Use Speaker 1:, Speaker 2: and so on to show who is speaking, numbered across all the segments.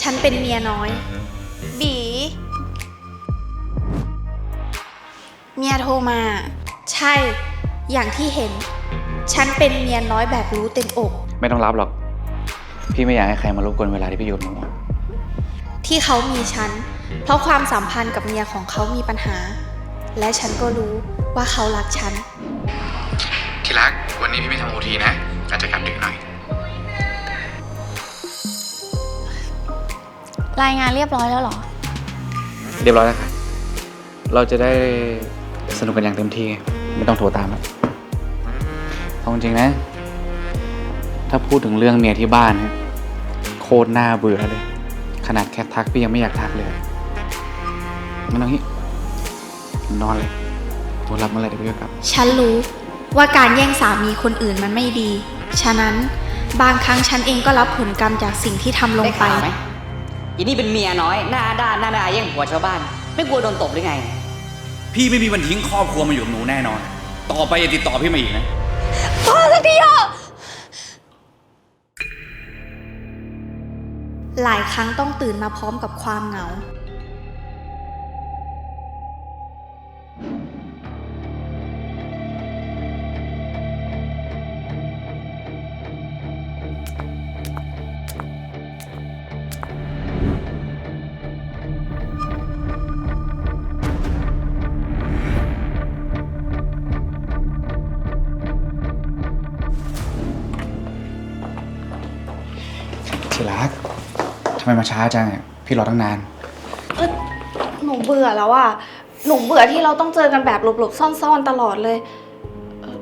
Speaker 1: ฉันเป็นเมียน้อย บี เมียโทรมา ใช่ อย่างที่เห็น ฉันเป็นเมียน้อยแบบรู้เต็มอก
Speaker 2: ไม่ต้องรับหรอก พี่ไม่อยากให้ใครมารบกวนเวลาที่พี่อยู่กับหนู
Speaker 1: ที่เขามีฉัน เพราะความสัมพันธ์กับเมียของเขามีปัญหา และฉันก็รู้ว่าเขารักฉัน
Speaker 2: ทีรัก วันนี้พี่ไม่ทำโอทีนะอาจจะกลับดึกหน่อย
Speaker 3: รายงานเรียบร้อยแล้วเหรอ
Speaker 2: เรียบร้อยแล้วค่ะ เราจะได้สนุกกันอย่างเต็มที่ ไม่ต้องโทรตามแล้วเอาจริงๆนะ ถ้าพูดถึงเรื่องเมียที่บ้านนะโคตรน่าเบื่อเลย ขนาดแค่ทักพี่ยังไม่อยากทักเลยงั้นเอางี้นอนเลยโทรรับเมื่อไหร่เดี๋ยวพี่ก็กลับ
Speaker 1: ฉันรู้ว่าการแย่งสามีคนอื่นมันไม่ดี ฉะนั้นบางครั้งฉันเองก็รับผลกรรมจากสิ่งที่ทำลง
Speaker 4: ได้
Speaker 1: ไป
Speaker 4: ข่าวไหม อีนี่เป็นเมียน้อย หน้าด้านหน้าด้านแย่งผัวชาวบ้าน ไม่กลัวโดนตบหรือไง
Speaker 5: พี่ไม่มีวันทิ้งครอบครัวมาอยู่กับหนูแน่นอน ต่อไปอย่าติดต่อพี่มาอีกนะ
Speaker 1: หลายครั้งต้องตื่นมาพร้อมกับความเหงา
Speaker 2: ทีรักทำไมมาช้าจังอะพี่รอตั้งนาน
Speaker 1: เออหนูเบื่อแล้วอะหนูเบื่อที่เราต้องเจอกันแบบหลบๆซ่อนๆตลอดเลยเอ่อ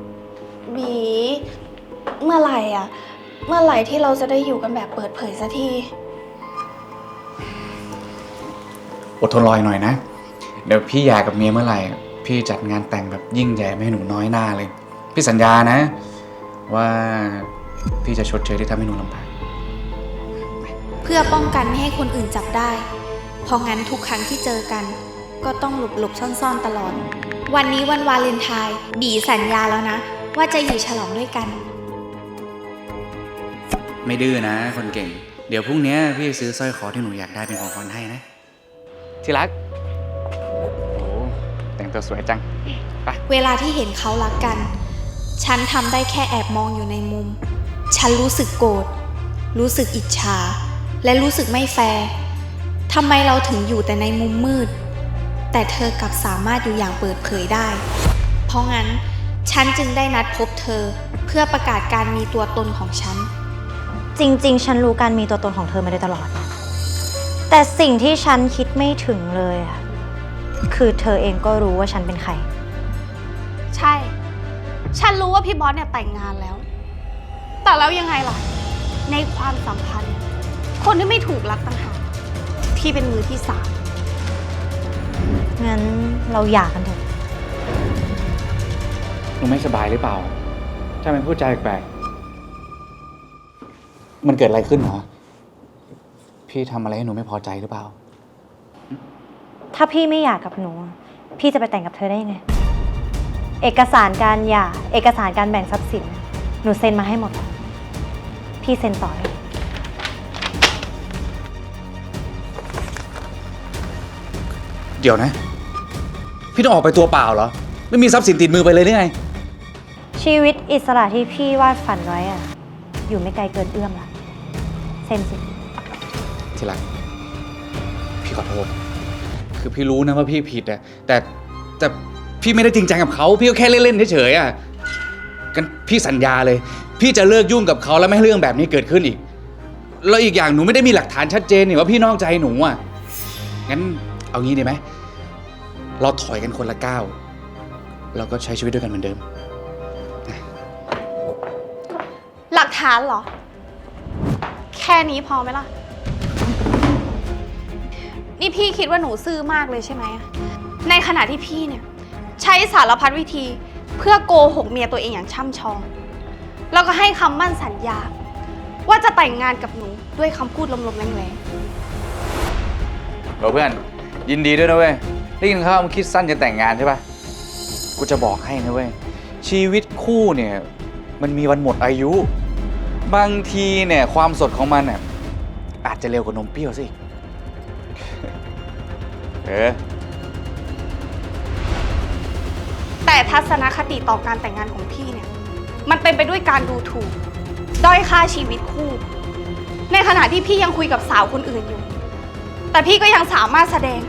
Speaker 1: บีเมื่อไหร่อะเมื่อไหร่ที่เราจะได้อยู่กันแบบเปิดเผยสักที
Speaker 2: อดทนรออีกหน่อยนะ เดี๋ยวพี่หย่ากับเมียเมื่อไหร่ พี่จัดงานแต่งแบบยิ่งใหญ่ไม่ให้หนูน้อยหน้าเลย พี่สัญญานะ ว่าพี่จะชดเชยที่ทำให้หนูลำบาก
Speaker 1: เพื่อป้องกันไม่ให้คนอื่นจับได้ เพราะงั้นทุกครั้งที่เจอกัน ก็ต้องหลบหลบๆซ่อนๆตลอด วันนี้วันวาเลนไทน์บีสัญญาแล้วนะ ว่าจะอยู่ฉลองด้วยกัน
Speaker 2: ไม่ดื้อนะ คนเก่ง เดี๋ยวพรุ่งนี้พี่ซื้อสร้อยคอที่หนูอยากได้เป็นของขวัญให้นะ ที่รัก โอ้แต่งตัวสวยจังไป
Speaker 1: เวลาที่เห็นเขารักกัน ฉันทำได้แค่แอบมองอยู่ในมุม ฉันรู้สึกโกรธ รู้สึกอิจฉา และรู้สึกไม่แฟร์ทำไมเราถึงอยู่แต่ในมุมมืด แต่เธอกลับสามารถอยู่อย่างเปิดเผยได้ เพราะงั้นฉันจึงได้นัดพบเธอเพื่อประกาศการมีตัวตนของฉัน
Speaker 3: จริง ๆ ฉันรู้การมีตัวตนของเธอมาโดยตลอด แต่สิ่งที่ฉันคิดไม่ถึงเลยอะคือเธอเองก็รู้ว่าฉันเป็นใคร
Speaker 1: ใช่ ฉันรู้ว่าพี่บอสเนี่ยแต่งงานแล้ว แต่แล้วยังไงล่ะ ในความสัมพันธ์ คนที่ไม่ถูกรักต่างหากที่เป็นมือที่สาม
Speaker 3: งั้นเราหย่ากันเถอะ
Speaker 2: หนูไม่สบายหรือเปล่าทำไมพูดจาแปลกๆมันเกิดอะไรขึ้นเหรอ พี่ทำอะไรให้หนูไม่พอใจหรือเปล่า
Speaker 3: ถ้าพี่ไม่หย่ากับหนู พี่จะไปแต่งกับเธอได้ยังไง เอกสารการหย่า เอกสารการแบ่งทรัพย์สิน หนูเซ็นมาให้หมดแล้วพี่เซ็นต่อเลย
Speaker 5: เดี๋ยวนะ พี่ต้องออกไปตัวเปล่าเหรอ ไม่มีทรัพย์สินติดมือไปเลยหรือไง
Speaker 3: ชีวิตอิสระที่พี่วาดฝันไว้อะอยู่ไม่ไกลเกินเอื้อมละเซ็นสิ
Speaker 2: ที่รักพี่ขอโทษ คือพี่รู้นะว่าพี่ผิดอะแต่แต่พี่ไม่ได้จริงจังกับเขาพี่ก็แค่เล่นๆเฉยๆอะกันพี่สัญญาเลย พี่จะเลิกยุ่งกับเขาแล้วไม่ให้เรื่องแบบนี้เกิดขึ้นอีก แล้วอีกอย่างหนูไม่ได้มีหลักฐานชัดเจนนี่ว่าพี่นอกใจหนูอะงั้นเอางี้ดีไหม เราถอยกันคนละก้าวเราก็ใช้ชีวิตด้วยกันเหมือนเดิม
Speaker 1: หลักฐานเหรอ แค่นี้พอไหมล่ะ นี่พี่คิดว่าหนูซื่อมากเลยใช่ไหม ในขณะที่พี่เนี่ย ใช้สารพัดวิธีเพื่อโกหกเมียตัวเองอย่างช่ำชอง แล้วก็ให้คำมั่นสัญญา ว่าจะแต่งงานกับหนูด้วยคำพูดลมๆแรง
Speaker 2: เออเพื่อนยินดีด้วยนะเว้ย ได้ยินข่าวมึงคิดสั้นจะแต่งงานใช่ปะกูจะบอกให้นะเว้ย ชีวิตคู่เนี่ย มันมีวันหมดอายุ บางทีเนี่ย ความสดของมันเนี่ยอาจจะเร็วกว่านมเปรี้ยวสิเออ
Speaker 1: แต่ทัศนคติต่อการแต่งงานของพี่เนี่ย มันเป็นไปด้วยการดูถูก ด้อยค่าชีวิตคู่ ในขณะที่พี่ยังคุยกับสาวคนอื่นอยู่ แต่พี่ก็ยังสามารถแสดง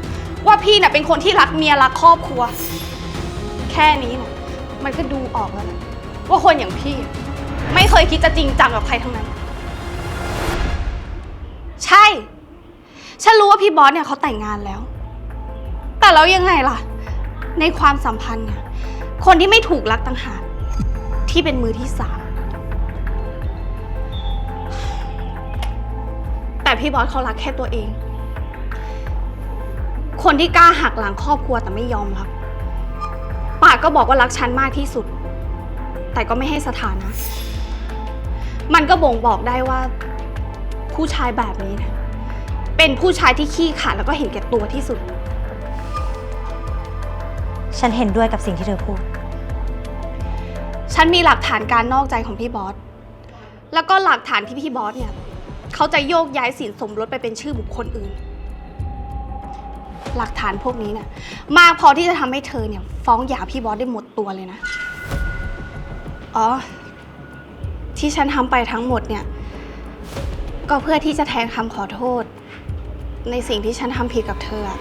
Speaker 1: ว่าพี่เนี่ยเป็นคนที่รักเมียรักครอบครัว แค่นี้นี่ยมันก็ดูออกแล้วนะว่าคนอย่างพี่ ไม่เคยคิดจะจริงจังกับใครทั้งนั้น ใช่ ฉันรู้ว่าพี่บอสเนี่ยเขาแต่งงานแล้ว แต่แล้วยังไงล่ะ ในความสัมพันธ์เนี่ยคนที่ไม่ถูกรักต่างหากที่เป็นมือที่สามแต่พี่บอสเขารักแค่ตัวเอง คนที่กล้าหักหลังครอบครัวแต่ไม่ยอมรับปากก็บอกว่ารักฉันมากที่สุด แต่ก็ไม่ให้สถานะ มันก็บ่งบอกได้ว่า ผู้ชายแบบนี้นะเป็นผู้ชายที่ขี้ขลาดแล้วก็เห็นแก่ตัวที่สุด
Speaker 3: ฉันเห็นด้วยกับสิ่งที่เธอพูด
Speaker 1: ฉันมีหลักฐานการนอกใจของพี่บอส แล้วก็หลักฐานที่พี่บอสเนี่ย เขาจะโยกย้ายสินสมรสไปเป็นชื่อบุคคลอื่น หลักฐานพวกนี้เนี่ยมากพอที่จะทำให้เธอเนี่ย ฟ้องหย่าพี่บอสได้หมดตัวเลยนะ อ๋อ ที่ฉันทำไปทั้งหมดเนี่ย ก็เพื่อที่จะแทนคำขอโทษ ในสิ่งที่ฉันทำผิดกับเธออะ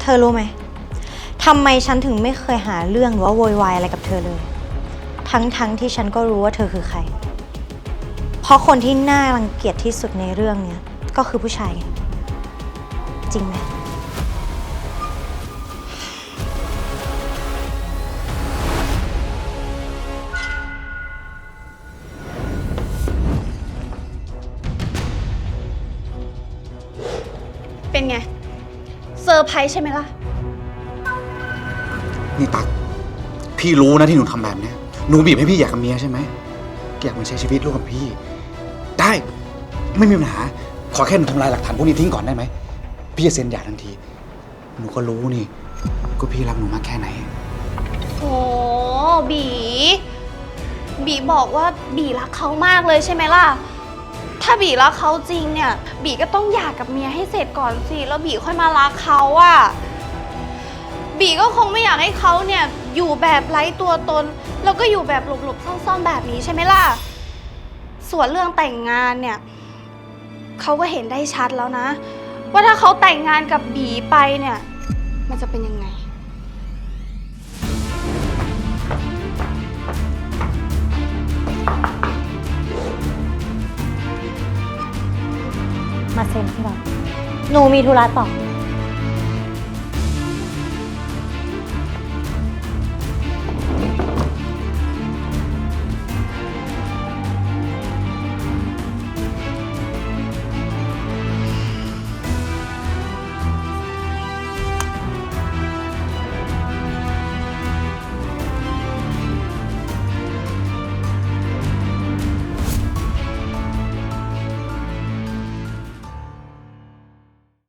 Speaker 3: เธอรู้ไหมทำไมฉันถึงไม่เคยหาเรื่องหรือว่าโวยวายอะไรกับเธอเลย ทั้งๆทที่ฉันก็รู้ว่าเธอคือใคร เพราะคนที่น่ารังเกียจที่สุดในเรื่องเนี้ยก็คือผู้ชาย จริงไหม
Speaker 1: เป็นไง เซอร์ไพรส์ใช่ไหมล่ะ
Speaker 2: นี่ตัก พี่รู้นะที่หนูทำแบบเนี้ยหนูบีบให้พี่อยากกับเมียใช่ไหมอยากมาใช้ชีวิตร่วมกับพี่ ได้ไม่มีปัญหา ขอแค่หนูทำลายหลักฐานพวกนี้ทิ้งก่อนได้ไหม พี่จะเซ็นหย่าทันที หนูก็รู้นี่ ก็พี่รักหนูมากแค่ไหน
Speaker 1: โอ้บี บีบอกว่าบีรักเขามากเลยใช่ไหมล่ะ ถ้าบีรักเขาจริงเนี่ย บีก็ต้องหย่ากับเมียให้เสร็จก่อนสิ แล้วบีค่อยมารักเขาอะบีก็คงไม่อยากให้เขาเนี่ยอยู่แบบไร้ตัวตน แล้วก็อยู่แบบหลบๆซ่อนๆแบบนี้ใช่ไหมล่ะ ส่วนเรื่องแต่งงานเนี่ยเขาก็เห็นได้ชัดแล้วนะ ว่าถ้าเขาแต่งงานกับบีไปเนี่ย มันจะเป็นยังไง
Speaker 3: มาเซ็นที่เราหนูมีธุระต่อ